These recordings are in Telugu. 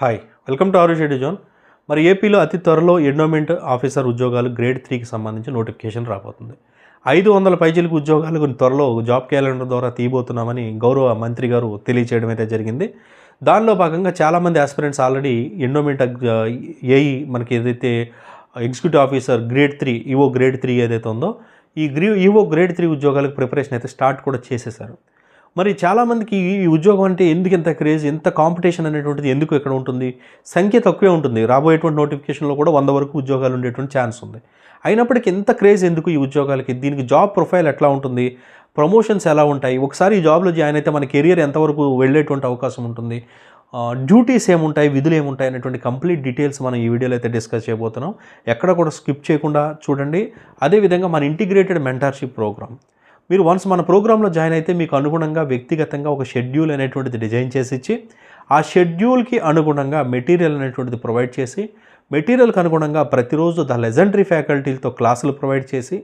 హాయ్ వెల్కమ్ టు ఆరుషెడ్డి జోన్ మరి ఏపీలో అతి త్వరలో ఎండోమెంట్ ఆఫీసర్ ఉద్యోగాలు గ్రేడ్ త్రీకి సంబంధించి నోటిఫికేషన్ రాబోతుంది. ఐదు వందల పైచీలకు ఉద్యోగాలు కొన్ని త్వరలో జాబ్ క్యాలెండర్ ద్వారా తీయబోతున్నామని గౌరవ మంత్రి గారు తెలియచేయడం అయితే జరిగింది. దానిలో భాగంగా చాలామంది ఆస్పిరెంట్స్ ఆల్రెడీ ఎండోమెంట్ ఏఈ మనకి ఏదైతే executive officer grade three EO grade three ఏదైతే ఉందో ఈ గ్రీ ఈవో గ్రేడ్ త్రీ ఉద్యోగాలకు ప్రిపరేషన్ అయితే స్టార్ట్ కూడా చేసేసారు. మరి చాలామందికి ఈ ఉద్యోగం అంటే ఎందుకు ఇంత క్రేజ్ ఎంత కాంపిటీషన్ అనేటువంటిది ఎందుకు ఇక్కడ ఉంటుంది? సంఖ్య తక్కువే ఉంటుంది. రాబోయేటువంటి నోటిఫికేషన్లో కూడా వంద వరకు ఉద్యోగాలు ఉండేటువంటి ఛాన్స్ ఉంది. అయినప్పటికీ ఎంత క్రేజ్ ఎందుకు ఈ ఉద్యోగాలకి? దీనికి జాబ్ ప్రొఫైల్ ఎట్లా ఉంటుంది? ప్రమోషన్స్ ఎలా ఉంటాయి? ఒకసారి ఈ జాబ్లో జాయిన్ అయితే మన కెరియర్ ఎంతవరకు వెళ్ళేటువంటి అవకాశం ఉంటుంది? డ్యూటీస్ ఏముంటాయి? విధులు ఏముంటాయి? అనేటువంటి కంప్లీట్ డీటెయిల్స్ మనం ఈ వీడియోలో అయితే డిస్కస్ చేయబోతున్నాం. ఎక్కడ కూడా స్కిప్ చేయకుండా చూడండి. అదేవిధంగా మన ఇంటిగ్రేటెడ్ మెంటర్షిప్ ప్రోగ్రామ్ మీరు వన్స్ మన ప్రోగ్రాంలో జాయిన్ అయితే మీకు అనుగుణంగా వ్యక్తిగతంగా ఒక షెడ్యూల్ అనేటువంటిది డిజైన్ చేసి ఇచ్చి ఆ షెడ్యూల్కి అనుగుణంగా మెటీరియల్ అనేటువంటిది ప్రొవైడ్ చేసి మెటీరియల్కి అనుగుణంగా ప్రతిరోజు ద లెజెండరీ ఫ్యాకల్టీలతో క్లాసులు ప్రొవైడ్ చేసి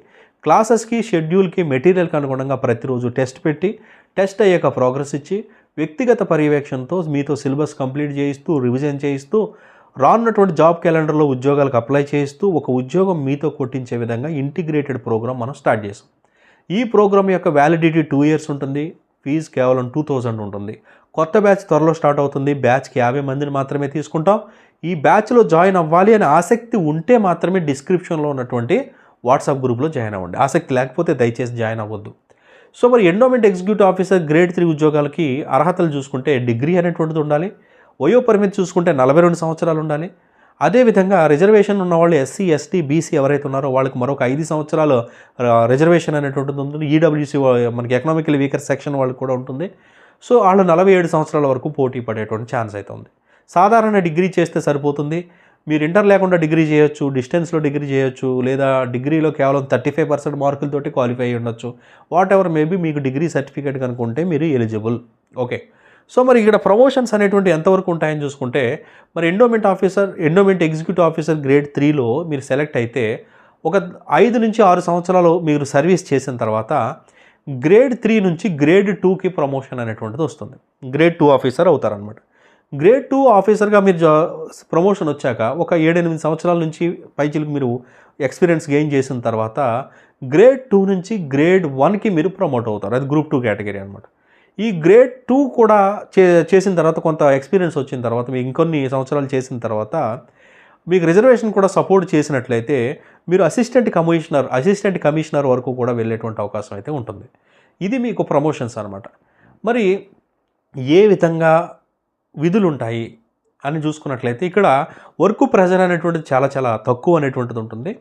క్లాసెస్కి షెడ్యూల్కి మెటీరియల్కి అనుగుణంగా ప్రతిరోజు టెస్ట్ పెట్టి టెస్ట్ అయ్యాక ప్రోగ్రెస్ ఇచ్చి వ్యక్తిగత పర్యవేక్షణతో మీతో సిలబస్ కంప్లీట్ చేయిస్తూ రివిజన్ చేయిస్తూ రానున్నటువంటి జాబ్ క్యాలెండర్లో ఉద్యోగాలకు అప్లై చేస్తూ ఒక ఉద్యోగం మీతో కొట్టించే విధంగా ఇంటిగ్రేటెడ్ ప్రోగ్రామ్ మనం స్టార్ట్ చేసాం ఈ ప్రోగ్రామ్ యొక్క వ్యాలిడిటీ టూ ఇయర్స్ ఉంటుంది. ఫీజు కేవలం టూ థౌజండ్ ఉంటుంది. కొత్త బ్యాచ్ త్వరలో స్టార్ట్ అవుతుంది. బ్యాచ్కి యాభై మందిని మాత్రమే తీసుకుంటాం. ఈ బ్యాచ్లో జాయిన్ అవ్వాలి అనే ఆసక్తి ఉంటే మాత్రమే డిస్క్రిప్షన్లో ఉన్నటువంటి వాట్సాప్ గ్రూప్లో జాయిన్ అవ్వండి. ఆసక్తి లేకపోతే దయచేసి జాయిన్ అవ్వద్దు. సో మరి endowment executive officer grade three ఉద్యోగాలకి అర్హతలు చూసుకుంటే డిగ్రీ అనేటువంటిది ఉండాలి. వయో పరిమితి చూసుకుంటే నలభై రెండు సంవత్సరాలు ఉండాలి. అదేవిధంగా రిజర్వేషన్ ఉన్న వాళ్ళు ఎస్సీ ఎస్టీ బీసీ ఎవరైతే ఉన్నారో వాళ్ళకి మరొక ఐదు సంవత్సరాలు రిజర్వేషన్ అనేటువంటిది ఉంటుంది. ఈడబ్ల్యూసీ మనకి ఎకనామికల్ వీకర్ సెక్షన్ వాళ్ళకి కూడా ఉంటుంది. సో వాళ్ళు నలభై ఏడు సంవత్సరాల వరకు పోటీ పడేటువంటి ఛాన్స్ అయితే ఉంది. సాధారణ డిగ్రీ చేస్తే సరిపోతుంది. మీరు ఇంటర్ లేకుండా డిగ్రీ చేయొచ్చు డిస్టెన్స్లో డిగ్రీ చేయొచ్చు లేదా డిగ్రీలో కేవలం థర్టీ ఫైవ్ పర్సెంట్ మార్కులతోటి క్వాలిఫై అయ్యి ఉండొచ్చు వాట్ ఎవర్ మేబీ మీకు డిగ్రీ సర్టిఫికేట్ కనుక్కుంటే మీరు ఎలిజిబుల్. ఓకే. సో మరి ఇక్కడ ప్రమోషన్స్ అనేటువంటి ఎంతవరకు ఉంటాయని చూసుకుంటే మరి endowment officer endowment executive officer grade త్రీలో మీరు సెలెక్ట్ అయితే ఒక ఐదు నుంచి ఆరు సంవత్సరాలు మీరు సర్వీస్ చేసిన తర్వాత గ్రేడ్ త్రీ నుంచి గ్రేడ్ టూకి ప్రమోషన్ అనేటువంటిది వస్తుంది. గ్రేడ్ టూ ఆఫీసర్ అవుతారనమాట గ్రేడ్ టూ ఆఫీసర్గా మీరు జా ప్రమోషన్ వచ్చాక ఒక ఏడెనిమిది సంవత్సరాల నుంచి పైచిలకు మీరు ఎక్స్పీరియన్స్ గెయిన్ చేసిన తర్వాత గ్రేడ్ టూ నుంచి గ్రేడ్ వన్కి మీరు ప్రమోట్ అవుతారు. అది గ్రూప్ టూ కేటగిరీ అనమాట ఈ గ్రేడ్ టూ కూడా చే చేసిన తర్వాత కొంత ఎక్స్పీరియన్స్ వచ్చిన తర్వాత మీకు ఇంకొన్ని సంవత్సరాలు చేసిన తర్వాత మీకు రిజర్వేషన్ కూడా సపోర్ట్ చేసినట్లయితే మీరు అసిస్టెంట్ కమిషనర్ అసిస్టెంట్ కమిషనర్ వరకు కూడా వెళ్ళేటువంటి అవకాశం అయితే ఉంటుంది. ఇది మీకు ప్రమోషన్స్ అనమాట మరి ఏ విధంగా విధులు ఉంటాయి అని చూసుకున్నట్లయితే ఇక్కడ వర్క్ ప్రెజర్ అనేటువంటిది చాలా చాలా తక్కువ అనేటువంటిది ఉంటుంది.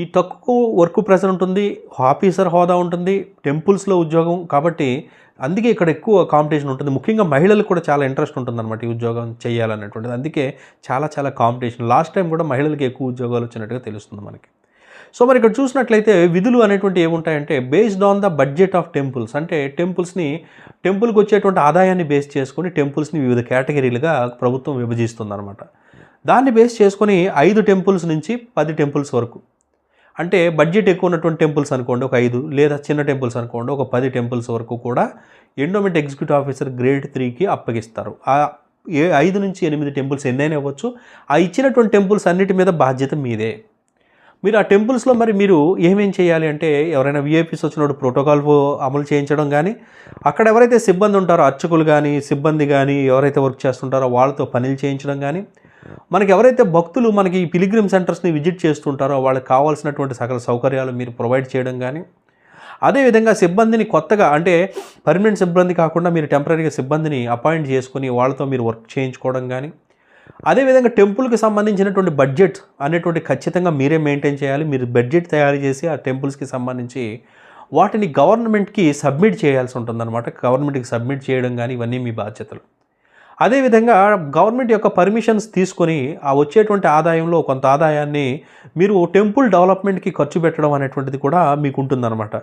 ఈ తక్కువ వర్క్ ప్రెజర్ ఉంటుంది ఆఫీసర్ హోదా ఉంటుంది టెంపుల్స్లో ఉద్యోగం కాబట్టి అందుకే ఇక్కడ ఎక్కువ కాంపిటీషన్ ఉంటుంది. ముఖ్యంగా మహిళలకు కూడా చాలా ఇంట్రెస్ట్ ఉంటుంది అనమాట ఈ ఉద్యోగం చేయాలనేటువంటిది. అందుకే చాలా చాలా కాంపిటీషన్. లాస్ట్ టైం కూడా మహిళలకి ఎక్కువ ఉద్యోగాలు వచ్చినట్టుగా తెలుస్తుంది మనకి. సో మరి ఇక్కడ చూసినట్లయితే విధులు అనేటువంటి ఏముంటాయంటే based on the budget of temples అంటే టెంపుల్స్ని టెంపుల్కి వచ్చేటువంటి ఆదాయాన్ని బేస్ చేసుకొని టెంపుల్స్ని వివిధ కేటగిరీలుగా ప్రభుత్వం విభజిస్తుంది అనమాట దాన్ని బేస్ చేసుకొని ఐదు టెంపుల్స్ నుంచి పది టెంపుల్స్ వరకు అంటే బడ్జెట్ ఎక్కువ ఉన్నటువంటి టెంపుల్స్ అనుకోండి ఒక ఐదు లేదా చిన్న టెంపుల్స్ అనుకోండి ఒక పది టెంపుల్స్ వరకు కూడా ఎండోమెంట్ ఎగ్జిక్యూటివ్ ఆఫీసర్ గ్రేడ్ త్రీకి అప్పగిస్తారు. ఆ ఏ ఐదు నుంచి ఎనిమిది టెంపుల్స్ ఎన్నైనా ఇవ్వచ్చు ఆ ఇచ్చినటువంటి టెంపుల్స్ అన్నిటి మీద బాధ్యత మీదే. మీరు ఆ టెంపుల్స్లో మరి మీరు ఏమేం చేయాలి అంటే ఎవరైనా విఐపీస్ వచ్చినప్పుడు ప్రోటోకాల్ అమలు చేయించడం కానీ అక్కడ ఎవరైతే సిబ్బంది ఉంటారో అర్చకులు కానీ సిబ్బంది కానీ ఎవరైతే వర్క్ చేస్తుంటారో వాళ్ళతో పనులు చేయించడం కానీ మనకి ఎవరైతే భక్తులు మనకి ఈ పిలిగ్రిమ్ సెంటర్స్ని విజిట్ చేస్తుంటారో వాళ్ళకి కావాల్సినటువంటి సకల సౌకర్యాలు మీరు ప్రొవైడ్ చేయడం కానీ అదేవిధంగా సిబ్బందిని కొత్తగా అంటే పర్మనెంట్ సిబ్బంది కాకుండా మీరు టెంపరీగా సిబ్బందిని అపాయింట్ చేసుకుని వాళ్ళతో మీరు వర్క్ చేయించుకోవడం కానీ అదేవిధంగా టెంపుల్కి సంబంధించినటువంటి బడ్జెట్ అనేటువంటి ఖచ్చితంగా మీరే మెయింటైన్ చేయాలి. మీరు బడ్జెట్ తయారు చేసి ఆ టెంపుల్స్కి సంబంధించి వాటిని గవర్నమెంట్కి సబ్మిట్ చేయాల్సి ఉంటుందన్నమాట. గవర్నమెంట్కి సబ్మిట్ చేయడం కానీ ఇవన్నీ మీ బాధ్యతలు. అదేవిధంగా గవర్నమెంట్ యొక్క పర్మిషన్స్ తీసుకొని ఆ వచ్చేటువంటి ఆదాయంలో కొంత ఆదాయాన్ని మీరు టెంపుల్ డెవలప్మెంట్కి ఖర్చు పెట్టడం అనేటువంటిది కూడా మీకు ఉంటుందన్నమాట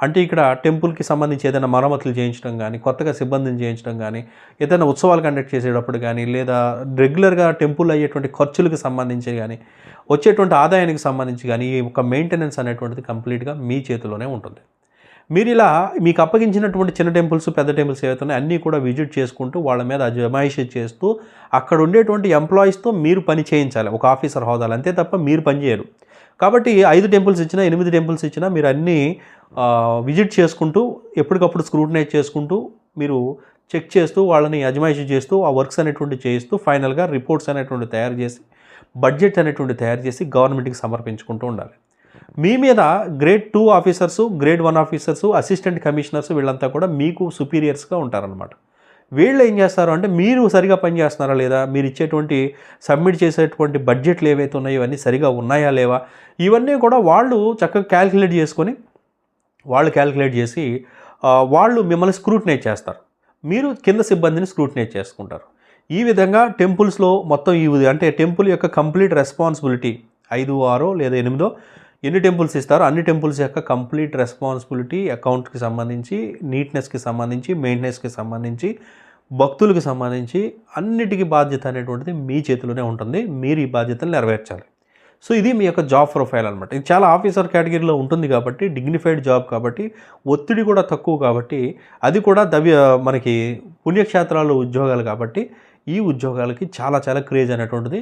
అంటే ఇక్కడ టెంపుల్కి సంబంధించి ఏదైనా మరమ్మతులు చేయించడం కానీ కొత్తగా సిబ్బందిని చేయించడం కానీ ఏదైనా ఉత్సవాలు కండక్ట్ చేసేటప్పుడు కానీ లేదా రెగ్యులర్గా టెంపుల్ అయ్యేటువంటి ఖర్చులకు సంబంధించి కానీ వచ్చేటువంటి ఆదాయానికి సంబంధించి కానీ ఈ యొక్క మెయింటెనెన్స్ అనేటువంటిది కంప్లీట్గా మీ చేతిలోనే ఉంటుంది. మీరు ఇలా మీకు అప్పగించినటువంటి చిన్న టెంపుల్స్ పెద్ద టెంపుల్స్ ఏవైతే ఉన్నాయో అన్నీ కూడా విజిట్ చేసుకుంటూ వాళ్ళ మీద అజమాయిషి చేస్తూ అక్కడ ఉండేటువంటి ఎంప్లాయీస్తో మీరు పని చేయించాలి. ఒక ఆఫీసర్ హోదాలు అంతే తప్ప మీరు పని చేయరు. కాబట్టి ఐదు టెంపుల్స్ ఇచ్చినా ఎనిమిది టెంపుల్స్ ఇచ్చినా మీరు అన్నీ విజిట్ చేసుకుంటూ ఎప్పటికప్పుడు స్క్రూటినైజ్ చేసుకుంటూ మీరు చెక్ చేస్తూ వాళ్ళని అజమాయిషి చేస్తూ ఆ వర్క్స్ అనేటువంటి చేయిస్తూ ఫైనల్గా రిపోర్ట్స్ అనేటువంటి తయారు చేసి బడ్జెట్ అనేటువంటి తయారు చేసి గవర్నమెంట్కి సమర్పించుకుంటూ ఉండాలి. మీ మీద grade two officers grade one officers assistant commissioners వీళ్ళంతా కూడా మీకు సుపీరియర్స్గా ఉంటారనమాట వీళ్ళు ఏం చేస్తారు అంటే మీరు సరిగా పనిచేస్తున్నారా లేదా? మీరు ఇచ్చేటువంటి సబ్మిట్ చేసేటువంటి బడ్జెట్లు ఏవైతే ఉన్నాయో ఇవన్నీ సరిగా ఉన్నాయా లేవా? ఇవన్నీ కూడా వాళ్ళు చక్కగా క్యాల్కులేట్ చేసుకొని వాళ్ళు క్యాల్కులేట్ చేసి వాళ్ళు మిమ్మల్ని స్క్రూటినైజ్ చేస్తారు. మీరు కింద సిబ్బందిని స్క్రూటినైజ్ చేసుకుంటారు. ఈ విధంగా టెంపుల్స్లో మొత్తం ఈ అంటే టెంపుల్ యొక్క కంప్లీట్ రెస్పాన్సిబిలిటీ ఐదు ఆరో లేదా ఎనిమిదో ఎన్ని టెంపుల్స్ ఇస్తారో అన్ని టెంపుల్స్ యొక్క కంప్లీట్ రెస్పాన్సిబిలిటీ అకౌంట్కి సంబంధించి నీట్నెస్కి సంబంధించి మెయింటెనెన్స్కి సంబంధించి భక్తులకు సంబంధించి అన్నిటికీ బాధ్యత అనేటువంటిది మీ చేతిలోనే ఉంటుంది. మీరు ఈ బాధ్యతలు నెరవేర్చాలి. సో ఇది మీ యొక్క జాబ్ ప్రొఫైల్ అనమాట ఇది చాలా ఆఫీసర్ కేటగిరీలో ఉంటుంది కాబట్టి డిగ్నిఫైడ్ జాబ్ కాబట్టి ఒత్తిడి కూడా తక్కువ కాబట్టి అది కూడా దవ్య మనకి పుణ్యక్షేత్రాలు ఉద్యోగాలు కాబట్టి ఈ ఉద్యోగాలకి చాలా చాలా క్రేజ్ అనేటువంటిది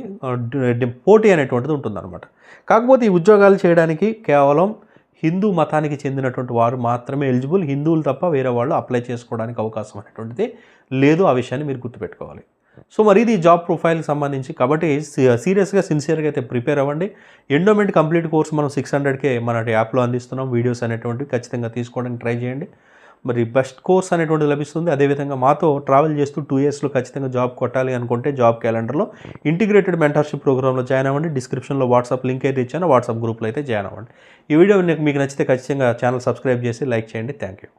పోటీ అనేటువంటిది ఉంటుందన్నమాట. కాకపోతే ఈ ఉద్యోగాలు చేయడానికి కేవలం హిందూ మతానికి చెందినటువంటి వారు మాత్రమే ఎలిజిబుల్. హిందువులు తప్ప వేరే వాళ్ళు అప్లై చేసుకోవడానికి అవకాశం అనేటువంటిది లేదు ఆ విషయాన్ని మీరు గుర్తుపెట్టుకోవాలి. సో మరి ఇది జాబ్ ప్రొఫైల్కి సంబంధించి కాబట్టి సీరియస్గా సిన్సియర్గా అయితే ప్రిపేర్ అవ్వండి. ఎండోమెంట్ కంప్లీట్ కోర్స్ మనం సిక్స్ హండ్రెడ్కే మన యాప్లో అందిస్తున్నాం. వీడియోస్ అనేటువంటివి ఖచ్చితంగా తీసుకోవడానికి ట్రై చేయండి. మరి బెస్ట్ కోర్స్ అనేటువంటిది లభిస్తుంది. అదేవిధంగా మాతో ట్రావెల్ చేస్తూ టూ ఇయర్స్లో ఖచ్చితంగా జాబ్ కొట్టాలి అనుకుంటే జాబ్ క్యాలెండర్లో ఇంటిగ్రేటెడ్ మెంటర్షిప్ ప్రోగ్రామ్లో జాయిన్ అవ్వండి. డిస్క్రిప్షన్లో వాట్సాప్ లింక్ అయితే ఇచ్చాను. వాట్సాప్ గ్రూప్లో అయితే జాయిన్ అవ్వండి. ఈ వీడియో మీకు మీకు నచ్చితే ఖచ్చితంగా ఛానల్ సబ్స్క్రైబ్ చేసి లైక్ చేయండి. Thank you